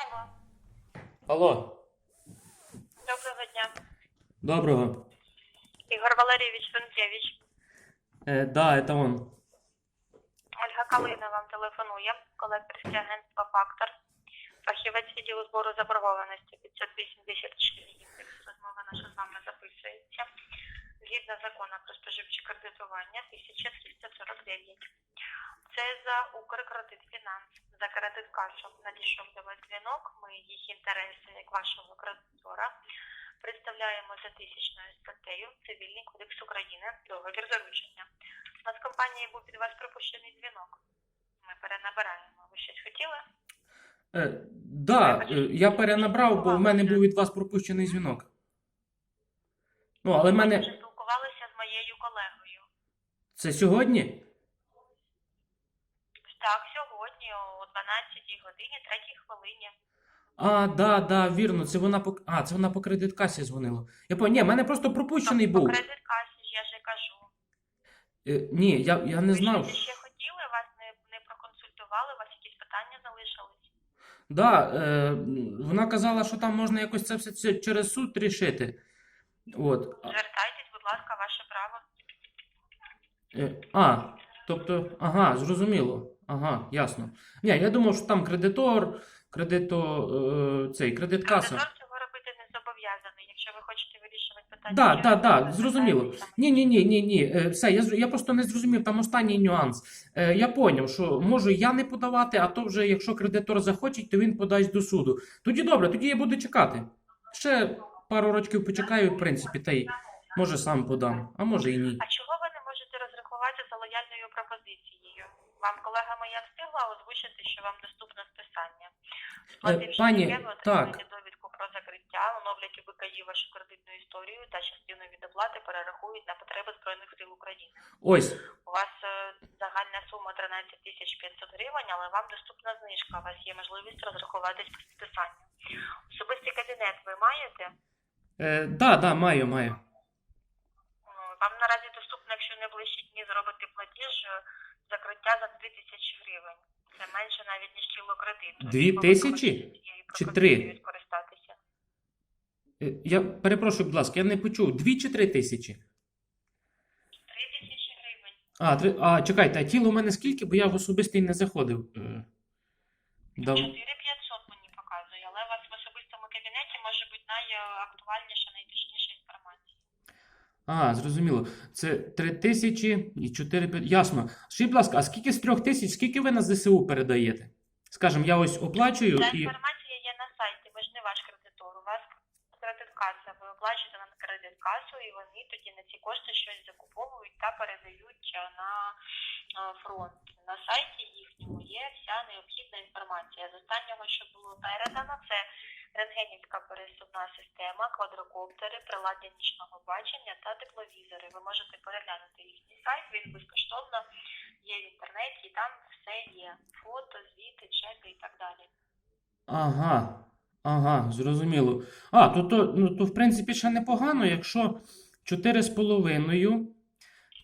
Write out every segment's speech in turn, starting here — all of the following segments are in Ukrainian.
Алло, Алло, доброго дня. доброго. Ігор Валерійович Венкевич. Е, да, это он. Ольга Калина вам телефонує, колекторське агентство «Фактор». Фахівець відділу збору заборгованості 584. Розмова наша з вами записується. Згідно закону про споживче кредитування 1349. Це за Укркредитфінанс. За кредит кашу надійшов до вас дзвінок. Ми їх інтереси, як вашого кредитора, представляємо за тисячною статтею Цивільний кодекс України договір заручення. У нас компанії був від вас пропущений дзвінок. Ми перенабираємо. Ви щось хотіли? Е, да, е, я перенабрав, бо в мене був від вас пропущений дзвінок. Ну, але в мене. вже спілкувалися з моєю колегою. Це сьогодні? Так, сьогодні о 12 годині, 3 хвилині. А, да, да, вірно. Це вона по. А, це вона по кредиткасі дзвонила. Я понял, ні, в мене просто пропущений був. По кредит касі ж я ж і кажу. Е, ні, я, я не Ви знав. щось ще хотіли, вас не, не проконсультували, у вас якісь питання залишились? Да, е, вона казала, що там можна якось це все це через суд рішити. От. А- Звертайтесь, будь ласка, ваше право. Е, А, тобто, ага, зрозуміло. Ага, ясно. Ні, я думав, що там кредитор, кредито, е, цей, кредиткаса. Кредитор цього робити не зобов'язаний. Якщо ви хочете вирішувати питання. Через да, да, зрозуміло. Ні, ні, ні, ні, ні. Е, все, я, я просто не зрозумів там останній нюанс. Е, я поняв, що можу я не подавати, а то вже, якщо кредитор захоче, то він подасть до суду. Тоді добре, тоді я буду чекати. Ще пару років почекаю, в принципі, та й може сам подам, а може і ні. А чого ви не можете розрахувати за лояльною пропозицією? Вам колега моя встигла озвучити, що вам доступне списання. Сплативши Е, пані, таке, ви так. отримаєте довідку про закриття, оновлять у ВКІ вашу кредитну історію та частину від оплати перерахують на потреби Збройних сил України. Ось, У вас е, загальна сума 13 тисяч 500 гривень, але вам доступна знижка. У вас є можливість розрахуватись по списанню. Особистий кабінет ви маєте? е, да, да, маю, маю. Вам наразі доступно, якщо дні зробити платіж, е, закриття за 2 тисячі гривень. Це менше навіть, ніж тіло кредиту. Дві тисячі? Чи три? Скористатися. Е, Я перепрошую, будь ласка, я не почув. Дві чи три тисячі? 3 тисячі гривень. А, три, а чекайте, а тіло у мене скільки, бо я в особистий не заходив. Е, дав... 4500 мені показує, але у вас в особистому кабінеті може бути найактуальніша, найточніша інформація. А, зрозуміло. Це три тисячі і чотири. п'ят- Ясно. Скажіть, будь ласка, а скільки з трьох тисяч, скільки ви на ЗСУ передаєте? Скажем, я ось оплачую Ця і. інформація є на сайті, ви ж не ваш кредитор. У вас кредиткаса. Ви оплачуєте на кредиткасу, і вони тоді на ці кошти щось закуповують та передають е, на е, фронт. На сайті їхньому є вся необхідна інформація. З останнього, що було передано, це рентгенівська пересувна система, квадрокоптери, приладдя нічного бачення та тепловізори. Ви можете переглянути їхній сайт, він безкоштовно є в інтернеті, і там все є. Фото, звіти, чеки і так далі. Ага. Ага, зрозуміло. А, то, то, ну, то в принципі ще непогано, якщо 4,5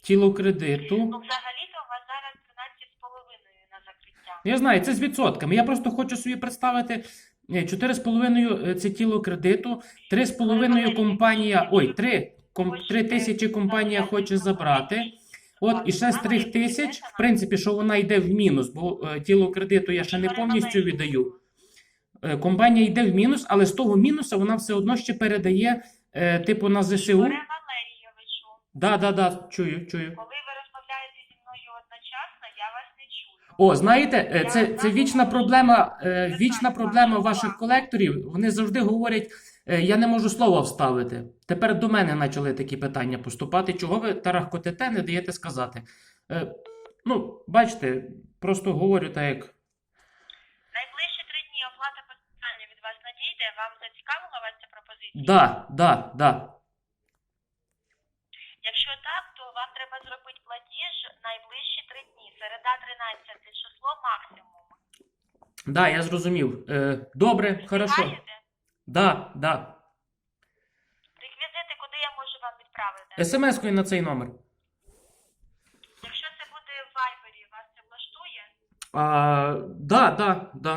тіло кредиту. Ну, взагалі-то у вас зараз 13,5 на закриття. Я знаю, це з відсотками. Я просто хочу собі представити е, 4,5 це тіло кредиту, 3,5 компанія, ой, 3, ком, 3 тисячі компанія хоче забрати. От, і ще з 3 тисяч, в принципі, що вона йде в мінус, бо е, тіло кредиту я ще не повністю віддаю. Е, компанія йде в мінус, але з того мінуса вона все одно ще передає, е, типу, на ЗСУ. Да, да, да, чую, чую. коли ви розмовляєте зі мною одночасно, я вас не чую. О, знаєте, е, це, це вічна проблема, е, вічна проблема ваших колекторів. Вони завжди говорять, е, я не можу слова вставити. Тепер до мене почали такі питання поступати. Чого ви тарахкотите, не даєте сказати? Ну, бачите, просто говорю так як. Найближчі три дні оплата постачання від вас надійде. Вам зацікавила вас ця пропозиція? Да, да, да. Якщо так, то вам треба зробити платіж найближчі три дні. Середа 13 число максимум. Да, я зрозумів. Е, Добре, хорошо. Встигаєте? Да, да. Реквізити, куди я можу вам відправити? СМС-кою на цей номер. Якщо це буде в Viber, вас це влаштує? А, да, да, да.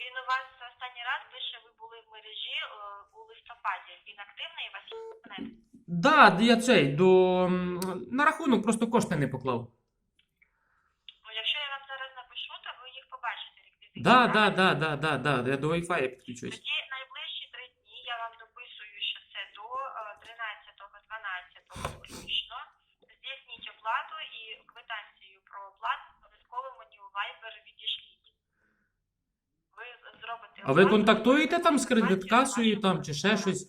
Він у вас останній раз пише, ви були в мережі е, у листопаді. Він активний, вас є? Да, я цей до м, на рахунок просто кошти не поклав. Ну, якщо я вам зараз напишу, то ви їх побачите реквізити. Да, да, да, да, да, да. Я до Wi-Fi підключусь. Тоді найближчі три дні я вам дописую, що це до е, 13.12 включно. Здійсніть оплату і квитанцію про оплату обов'язково мені у Viber відішліть. Ви зробите А ви оплату, контактуєте там з кредиткасою там чи ще щось?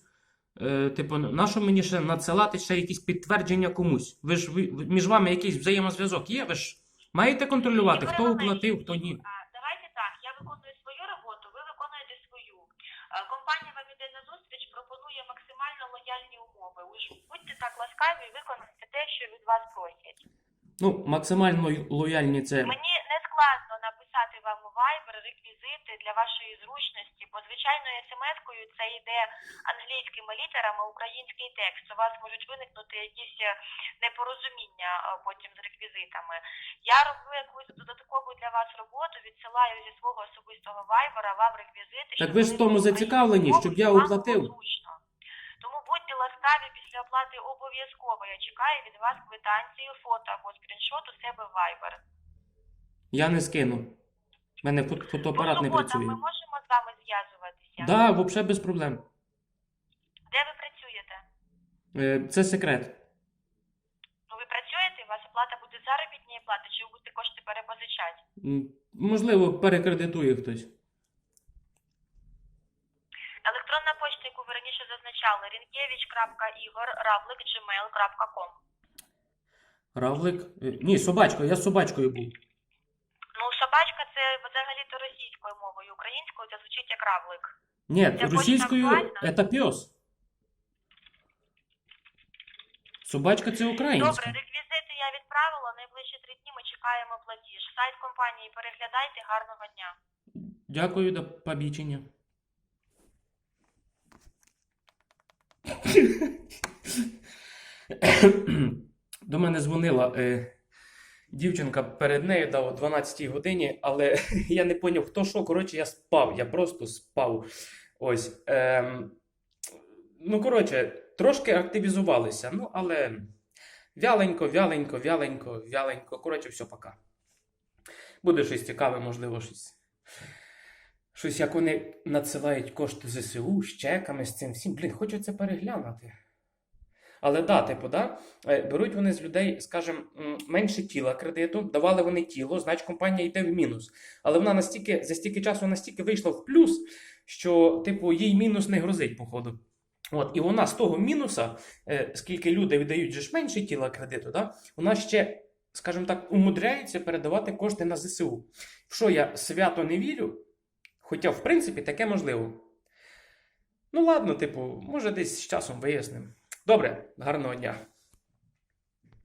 Е, типу, на що мені ще надсилати ще якісь підтвердження комусь? Ви ж ви, ви- між вами якийсь взаємозв'язок є? Ви ж маєте контролювати, хто оплатив, хто ні. А, Давайте так, я виконую свою роботу, ви виконуєте свою. Е, Компанія вам іде на зустріч, пропонує максимально лояльні умови. Уж будьте так ласкаві і виконайте те, що від вас просять. Ну, максимально лояльні це. Мені не складно написати вам у Viber реквізити для вашої зручності, бо звичайно смс-кою це йде англійськими літерами, український текст. У вас можуть виникнути якісь е, непорозуміння е, потім з реквізитами. Я роблю якусь додаткову для вас роботу, відсилаю зі свого особистого вайбера вам реквізити. Так ви ж в тому зацікавлені, щоб я оплатив. Тому будьте ласкаві після оплати обов'язково. Я чекаю від вас квитанцію, фото або скріншот у себе в Viber. Я не скину. У мене фото- фотоапарат не суботам працює. ми можемо з вами зв'язуватися. Да, взагалі без проблем. Де ви працюєте? Е, Це секрет. Ну ви працюєте, у вас оплата буде заробітної плати, чи ви будете кошти перепозичати? М, Можливо, перекредитує хтось. Електронна почта, яку ви раніше зазначали, rinkevich.igor.gmail.com Равлик. Е, Ні, собачка, я з собачкою був. Собачка це взагалі-то російською мовою, українською це звучить як равлик. Ні, російською це пес. Собачка це українська. Добре, реквізити я відправила. Найближчі три дні ми чекаємо платіж. Сайт компанії переглядайте. Гарного дня. Дякую, до побачення. До мене дзвонила е, дівчинка перед нею дав о 12 годині, але я не поняв, хто що. Коротше, я спав, я просто спав. Ось. ем, ну, коротше, трошки активізувалися. Ну, але вяленько, вяленько, вяленько, вяленько. Коротше, все, пока. Буде щось цікаве, можливо, щось. Щось, як вони надсилають кошти ЗСУ з чеками, з цим всім. Блін, хочу це переглянути. Але да, типу, да, е, беруть вони з людей, скажімо, менше тіла кредиту, давали вони тіло, значить компанія йде в мінус. Але вона настільки, за стільки часу настільки вийшла в плюс, що, типу, їй мінус не грозить, походу. От, і вона з того мінуса, е, скільки люди віддають ж менше тіла кредиту, да, вона ще, скажімо так, умудряється передавати кошти на ЗСУ. В що я свято не вірю, хоча, в принципі, таке можливо. Ну, ладно, типу, може, десь з часом вияснимо. Добре, гарного дня.